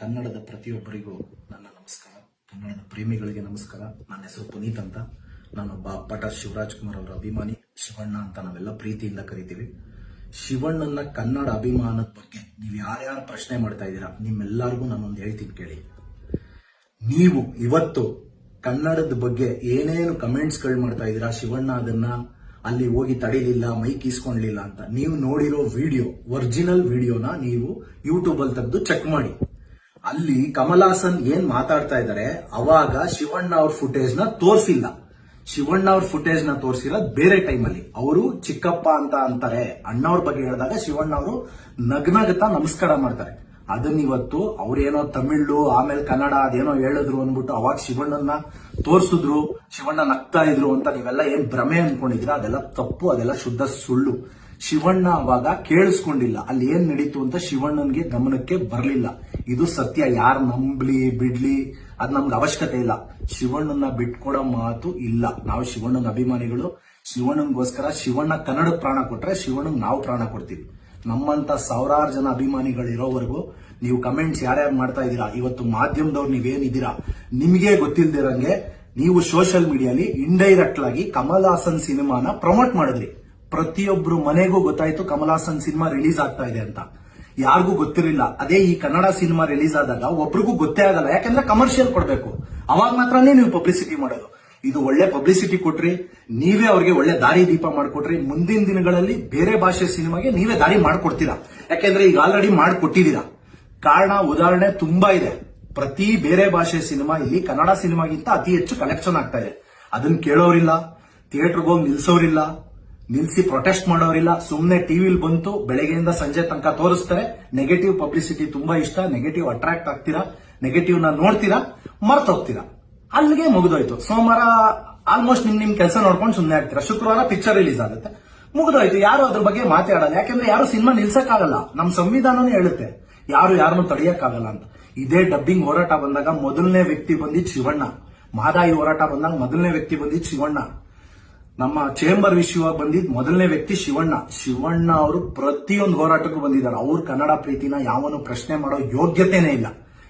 ಕನ್ನಡದ ಪ್ರತಿಯೊಬ್ಬರಿಗೂ ನನ್ನ ನಮಸ್ಕಾರ. ಕನ್ನಡದ ಪ್ರೇಮಿಗಳಿಗೆ ನಮಸ್ಕಾರ. ನನ್ನ ಹೆಸರು ಪುನೀತ್ ಅಂತ. ನಾನೊಬ್ಬ ಪಟ ಶಿವರಾಜ್ ಕುಮಾರ್ ಅವರ ಅಭಿಮಾನಿ. ಶಿವಣ್ಣ ಅಂತ ನಾವೆಲ್ಲ ಪ್ರೀತಿಯಿಂದ ಕರಿತೀವಿ. ಶಿವಣ್ಣನ ಕನ್ನಡ ಅಭಿಮಾನದ ಬಗ್ಗೆ ನೀವು ಯಾರ್ಯಾರು ಪ್ರಶ್ನೆ ಮಾಡ್ತಾ ಇದ್ದೀರಾ, ನಿಮ್ಮೆಲ್ಲರಿಗೂ ನಾನೊಂದು ಹೇಳ್ತೀನಿ ಕೇಳಿ. ನೀವು ಇವತ್ತು ಕನ್ನಡದ ಬಗ್ಗೆ ಏನೇನು ಕಮೆಂಟ್ಸ್ಗಳು ಮಾಡ್ತಾ ಇದ್ದೀರಾ, ಶಿವಣ್ಣ ಅದನ್ನ ಅಲ್ಲಿ ಹೋಗಿ ತಡೀಲಿಲ್ಲ ಮೈಕ್ ಇಸ್ಕೊಂಡ್ಲಿಲ್ಲ ಅಂತ. ನೀವು ನೋಡಿರೋ ವಿಡಿಯೋ ಒರಿಜಿನಲ್ ವಿಡಿಯೋನ ನೀವು ಯೂಟ್ಯೂಬ್ ಅಲ್ಲಿ ತೆಗೆದು ಚೆಕ್ ಮಾಡಿ. ಅಲ್ಲಿ ಕಮಲಾಸನ್ ಏನ್ ಮಾತಾಡ್ತಾ ಇದ್ದಾರೆ ಅವಾಗ ಶಿವಣ್ಣ ಅವ್ರ ಫುಟೇಜ್ನ ತೋರಿಸಿಲ್ಲ. ಶಿವಣ್ಣ ಅವ್ರ ಫುಟೇಜ್ನ ತೋರಿಸಿಲ್ಲ ಬೇರೆ ಟೈಮ್ ಅಲ್ಲಿ. ಅವರು ಚಿಕ್ಕಪ್ಪ ಅಂತ ಅಂತಾರೆ. ಅಣ್ಣವ್ರ ಬಗ್ಗೆ ಹೇಳಿದಾಗ ಶಿವಣ್ಣ ಅವರು ನಗ್ನಗತ ನಮಸ್ಕಾರ ಮಾಡ್ತಾರೆ. ಅದನ್ನ ಇವತ್ತು ಅವ್ರೇನೋ ತಮಿಳು, ಆಮೇಲೆ ಕನ್ನಡ ಅದೇನೋ ಹೇಳಿದ್ರು ಅಂದ್ಬಿಟ್ಟು ಅವಾಗ ಶಿವಣ್ಣನ ತೋರಿಸಿದ್ರು, ಶಿವಣ್ಣ ನಗ್ತಾ ಇದ್ರು ಅಂತ ನೀವೆಲ್ಲ ಏನ್ ಭ್ರಮೆ ಅನ್ಕೊಂಡಿದ್ರ ಅದೆಲ್ಲ ತಪ್ಪು, ಅದೆಲ್ಲ ಶುದ್ಧ ಸುಳ್ಳು. ಶಿವಣ್ಣ ಅವಾಗ ಕೇಳಿಸ್ಕೊಂಡಿಲ್ಲ. ಅಲ್ಲಿ ಏನ್ ನಡೀತು ಅಂತ ಶಿವಣ್ಣನ್ಗೆ ಗಮನಕ್ಕೆ ಬರಲಿಲ್ಲ. ಇದು ಸತ್ಯ, ಯಾರು ನಂಬ್ಲಿ, ಬಿಡ್ಲಿ, ಅದ್ ನಮ್ಗೆ ಅವಶ್ಯಕತೆ ಇಲ್ಲ. ಶಿವಣ್ಣನ ಬಿಟ್ಕೊಡೋ ಮಾತು ಇಲ್ಲ. ನಾವು ಶಿವಣ್ಣನ ಅಭಿಮಾನಿಗಳು, ಶಿವಣ್ಣನ್ಗೋಸ್ಕರ ಶಿವಣ್ಣ ಕನ್ನಡ ಪ್ರಾಣ ಕೊಟ್ರೆ ಶಿವಣ್ಣಗ್ ನಾವು ಪ್ರಾಣ ಕೊಡ್ತೀವಿ. ನಮ್ಮಂತ ಸಾವಿರಾರು ಜನ ಅಭಿಮಾನಿಗಳು ಇರೋವರೆಗೂ ನೀವು ಕಮೆಂಟ್ಸ್ ಯಾರ್ಯಾರು ಮಾಡ್ತಾ ಇದ್ದೀರಾ? ಇವತ್ತು ಮಾಧ್ಯಮದವ್ರು ನೀವೇನಿದ್ದೀರಾ ನಿಮಗೆ ಗೊತ್ತಿಲ್ದಿರಂಗೆ ನೀವು ಸೋಷಿಯಲ್ ಮೀಡಿಯಾಲಿ ಇಂಡೈರೆಕ್ಟ್ ಆಗಿ ಕಮಲ್ ಹಾಸನ್ ಸಿನಿಮಾನ ಪ್ರಮೋಟ್ ಮಾಡಿದ್ರಿ. ಪ್ರತಿಯೊಬ್ರು ಮನೆಗೂ ಗೊತ್ತಾಯ್ತು ಕಮಲ್ ಹಾಸನ್ ಸಿನಿಮಾ ರಿಲೀಸ್ ಆಗ್ತಾ ಇದೆ ಅಂತ. ಯಾರಿಗೂ ಗೊತ್ತಿರಲಿಲ್ಲ. ಅದೇ ಈ ಕನ್ನಡ ಸಿನಿಮಾ ರಿಲೀಸ್ ಆದಾಗ ಒಬ್ರಿಗೂ ಗೊತ್ತೇ ಆಗಲ್ಲ. ಯಾಕಂದ್ರೆ ಕಮರ್ಷಿಯಲ್ ಕೊಡಬೇಕು. ಅವಾಗ ಮಾತ್ರನೇ ನೀವು ಪಬ್ಲಿಸಿಟಿ ಮಾಡೋದು. ಇದು ಒಳ್ಳೆ ಪಬ್ಲಿಸಿಟಿ ಕೊಟ್ರಿ, ನೀವೇ ಅವ್ರಿಗೆ ಒಳ್ಳೆ ದಾರಿ ದೀಪ ಮಾಡಿಕೊಟ್ರಿ. ಮುಂದಿನ ದಿನಗಳಲ್ಲಿ ಬೇರೆ ಭಾಷೆ ಸಿನಿಮಾಗೆ ನೀವೇ ದಾರಿ ಮಾಡಿಕೊಡ್ತೀರಾ? ಯಾಕೆಂದ್ರೆ ಈಗ ಆಲ್ರೆಡಿ ಮಾಡಿಕೊಟ್ಟಿದ್ದೀರಾ. ಕಾರಣ, ಉದಾಹರಣೆ ತುಂಬಾ ಇದೆ. ಪ್ರತಿ ಬೇರೆ ಭಾಷೆ ಸಿನಿಮಾ ಇಲ್ಲಿ ಕನ್ನಡ ಸಿನಿಮಾಗಿಂತ ಅತಿ ಹೆಚ್ಚು ಕಲೆಕ್ಷನ್ ಆಗ್ತಾ ಇದೆ. ಅದನ್ನ ಕೇಳೋರಿಲ್ಲ ಥಿಯೇಟರ್ಗೆ ಹೋಗಿ ನಿಲ್ಸೋರಿಲ್ಲ. ನಿಲ್ಸಿ ಪ್ರೊಟೆಸ್ಟ್ ಮಾಡೋರಿಲ್ಲ. ಸುಮ್ನೆ ಟಿವಿಲ್ ಬಂತು, ಬೆಳಗ್ಗೆಯಿಂದ ಸಂಜೆ ತನಕ ತೋರಿಸ್ತಾರೆ. ನೆಗೆಟಿವ್ ಪಬ್ಲಿಸಿಟಿ ತುಂಬಾ ಇಷ್ಟ. ನೆಗೆಟಿವ್ ಅಟ್ರಾಕ್ಟ್ ಆಗ್ತೀರಾ? ನೆಗೆಟಿವ್ನ ನೋಡ್ತೀರಾ? ಮರ್ತೋಗ್ತೀರಾ? ಅಲ್ಲಿಗೆ ಮುಗಿದೋಯ್ತು. ಸೋಮವಾರ ಆಲ್ಮೋಸ್ಟ್ ನಿಮ್ ನಿಮ್ ಕೆಲಸ ನೋಡ್ಕೊಂಡು ಸುಮ್ಮನೆ ಆಗ್ತೀರಾ? ಶುಕ್ರವಾರ ಪಿಕ್ಚರ್ ರಿಲೀಸ್ ಆಗುತ್ತೆ. ಮುಗಿದೋಯ್ತು. ಯಾರು ಅದ್ರ ಬಗ್ಗೆ ಮಾತಾಡಲ್ಲ. ಯಾಕಂದ್ರೆ ಯಾರು ಸಿನಿಮಾ ನಿಲ್ಸಕ್ಕಾಗಲ್ಲ. ನಮ್ ಸಂವಿಧಾನನೇ ಹೇಳುತ್ತೆ, ಯಾರು ಯಾರನ್ನು ತಡೆಯಕ್ಕಾಗಲ್ಲ ಅಂತ. ಇದೇ ಡಬ್ಬಿಂಗ್ ಹೋರಾಟ ಬಂದಾಗ ಮೊದಲನೇ ವ್ಯಕ್ತಿ ಬಂದಿದ್ ಶಿವಣ್ಣ. ಮಹದಾಯಿ ಹೋರಾಟ ಬಂದಾಗ ಮೊದಲನೇ ವ್ಯಕ್ತಿ ಬಂದಿದ್ ಶಿವಣ್ಣ. ನಮ್ಮ ಚೇಂಬರ್ ವಿಷಯವಾಗಿ ಬಂದಿದ್ ಮೊದಲನೇ ವ್ಯಕ್ತಿ ಶಿವಣ್ಣ. ಶಿವಣ್ಣ ಅವರು ಪ್ರತಿಯೊಂದು ಹೋರಾಟಕ್ಕೂ ಬಂದಿದ್ದಾರೆ. ಅವ್ರ ಕನ್ನಡ ಪ್ರೀತಿನ ಯಾವನು ಪ್ರಶ್ನೆ ಮಾಡೋ ಯೋಗ್ಯತೆನೇ ಇಲ್ಲ.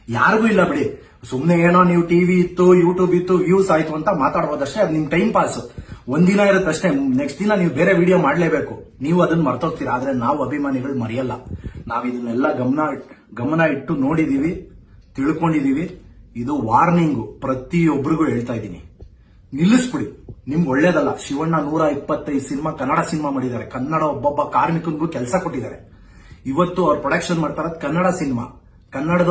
ಯಾರಿಗೂ ಇಲ್ಲ ಬಿಡಿ. ಸುಮ್ಮನೆ ಏನೋ ನೀವು ಟಿವಿ ಇತ್ತು, ಯೂಟ್ಯೂಬ್ ಇತ್ತು ವ್ಯೂಸ್ ಆಯ್ತು ಅಂತ ಮಾತಾಡ್ಬೋದಷ್ಟೇ, ಅದು ನಿಮ್ ಟೈಮ್ ಪಾಸ್ ಒಂದಿನ ಇರುತ್ತಷ್ಟೇ ನೆಕ್ಸ್ಟ್ ದಿನ ನೀವು ಬೇರೆ ವಿಡಿಯೋ ಮಾಡಲೇಬೇಕು. ನೀವು ಅದನ್ನ ಮರ್ತೋಗ್ತೀರಾ. ಆದ್ರೆ ನಾವು ಅಭಿಮಾನಿಗಳು ಮರೆಯಲ್ಲ. ನಾವು ಇದನ್ನೆಲ್ಲ ಗಮನ ಗಮನ ಇಟ್ಟು ನೋಡಿದೀವಿ, ತಿಳ್ಕೊಂಡಿದೀವಿ. ಇದು ವಾರ್ನಿಂಗು ಪ್ರತಿಯೊಬ್ಬರಿಗೂ ಹೇಳ್ತಾ ಇದ್ದೀನಿ. ನಿಲ್ಲಿಸ್ಬಿಡಿ. ನಿಮ್ಗೆ ಒಳ್ಳೇದಲ್ಲ. ಶಿವಣ್ಣ ನೂರ ಇಪ್ಪತ್ತೈದು ಸಿನಿಮಾ ಕನ್ನಡ ಸಿನಿಮಾ ಮಾಡಿದ್ದಾರೆ. ಕನ್ನಡ ಒಬ್ಬೊಬ್ಬ ಕಾರ್ಮಿಕನಿಗೂ ಕೆಲಸ ಕೊಟ್ಟಿದ್ದಾರೆ. ಇವತ್ತು ಅವ್ರು ಪ್ರೊಡಕ್ಷನ್ ಮಾಡ್ತಾರ ಕನ್ನಡ ಸಿನಿಮಾ. ಕನ್ನಡದ